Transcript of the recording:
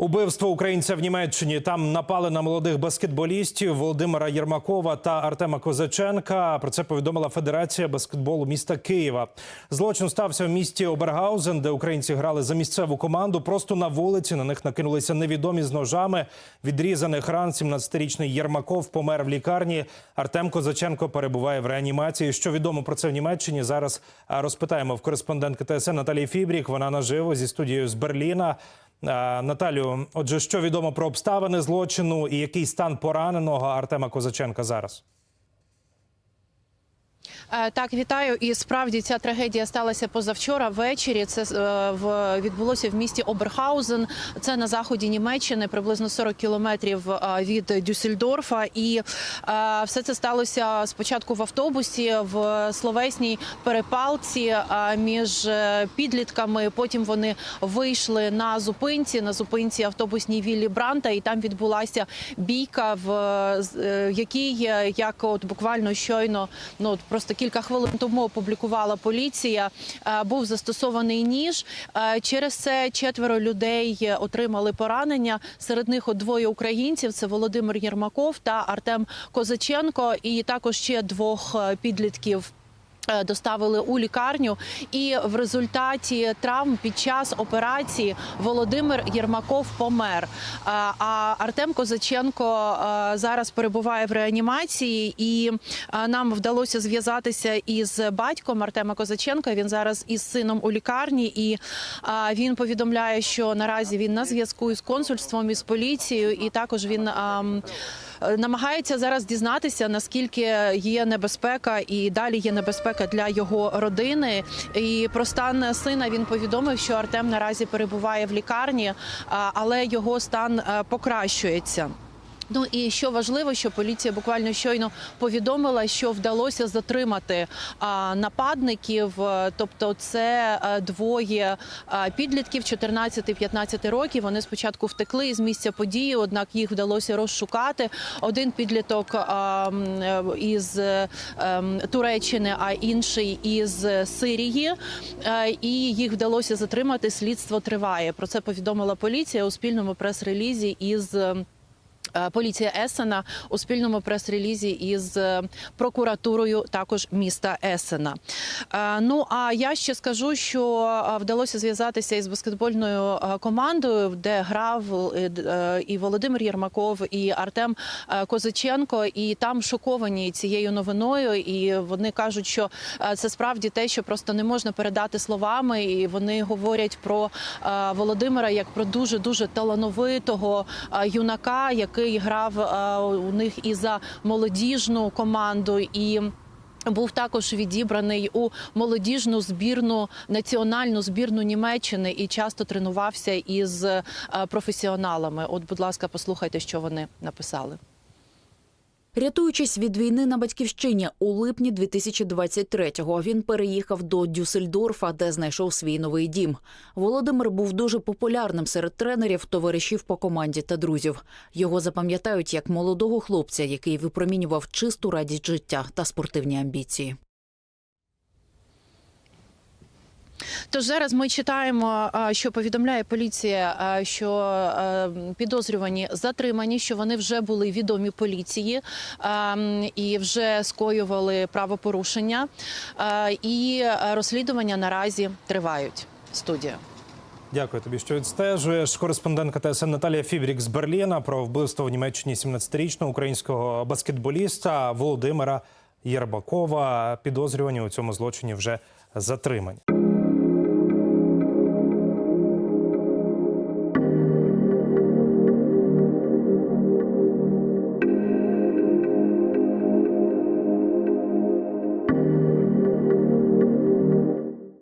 Убивство українця в Німеччині там напали на молодих баскетболістів Володимира Єрмакова та Артема Козаченка. Про це повідомила Федерація баскетболу міста Києва. Злочин стався в місті Обергаузен, де українці грали за місцеву команду. Просто на вулиці на них накинулися невідомі з ножами. Відрізаних ран 17-річний Єрмаков помер в лікарні. Артем Козаченко перебуває в реанімації. Що відомо про це в Німеччині? Зараз розпитаємо в кореспондентки ТСН Наталії Фібрік. Вона наживо зі студією з Берліна. Наталю, отже, що відомо про обставини злочину і який стан пораненого Артема Козаченка зараз? Е, Так, вітаю. І справді ця трагедія сталася позавчора ввечері. Це е, в відбулося в місті Оберхаузен. Це на заході Німеччини, приблизно 40 кілометрів е, від Дюссельдорфа. І все це сталося спочатку в автобусі в словесній перепалці між підлітками. Потім вони вийшли на зупинці на зупинці автобусній Віллі Бранта, і там відбулася бійка, в якій як от буквально щойно ну просто кілька хвилин тому опублікувала поліція. е, Був застосований ніж. Е, Через це четверо людей отримали поранення. Серед них двоє українців: це Володимир Єрмаков та Артем Козаченко, і також ще двох е, підлітків. Е, Доставили у лікарню, і в результаті травм під час операції Володимир Єрмаков помер. Е, А Артем Козаченко е, зараз перебуває в реанімації, і нам вдалося зв'язатися із батьком Артема Козаченка. Він зараз із сином у лікарні, і він повідомляє, що наразі він на зв'язку із консульством із поліцією, і також він. Намагається зараз дізнатися наскільки є небезпека, і далі є небезпека для його родини. І про стан сина він повідомив, що Артем наразі перебуває в лікарні, але його стан е, покращується. Ну і що важливо, що поліція буквально щойно повідомила, що вдалося затримати нападників. Е, Тобто, це е, двоє а, підлітків 14-15 років. Вони спочатку втекли із місця події, однак їх вдалося розшукати. Один підліток е, із е, Туреччини, а інший із Сирії. Е, І їх вдалося затримати. Слідство триває. Про це повідомила поліція у спільному прес-релізі із. Е, Поліція Есена у спільному прес-релізі із е, прокуратурою також міста Есена. Е, Ну а я ще скажу, що вдалося зв'язатися із баскетбольною командою, де грав і Володимир Єрмаков, і Артем Козаченко. І там шоковані цією новиною. І вони кажуть, що це справді те, що просто не можна передати словами. І вони говорять про Володимира як про дуже дуже талановитого юнака, який грав е, у них і за молодіжну команду і. Був також відібраний у молодіжну збірну національну збірну Німеччини і часто тренувався із е, професіоналами. От, будь ласка, послухайте, що вони написали. Рятуючись від війни на батьківщині у липні 2023-го, він переїхав до Дюссельдорфа, де знайшов свій новий дім. Володимир був дуже популярним серед тренерів, товаришів по команді та друзів. Його запам'ятають як молодого хлопця, який випромінював чисту радість життя та спортивні амбіції. Тож зараз ми читаємо, що повідомляє поліція, що підозрювані затримані, що вони вже були відомі поліції і вже скоювали правопорушення, і розслідування наразі тривають. Студія. Дякую тобі, що відстежуєш. Кореспондентка ТСН Наталія Фібрік з Берліна про вбивство в Німеччині 17-річного українського баскетболіста Володимира Єрбакова. Підозрювані у цьому злочині вже затримані.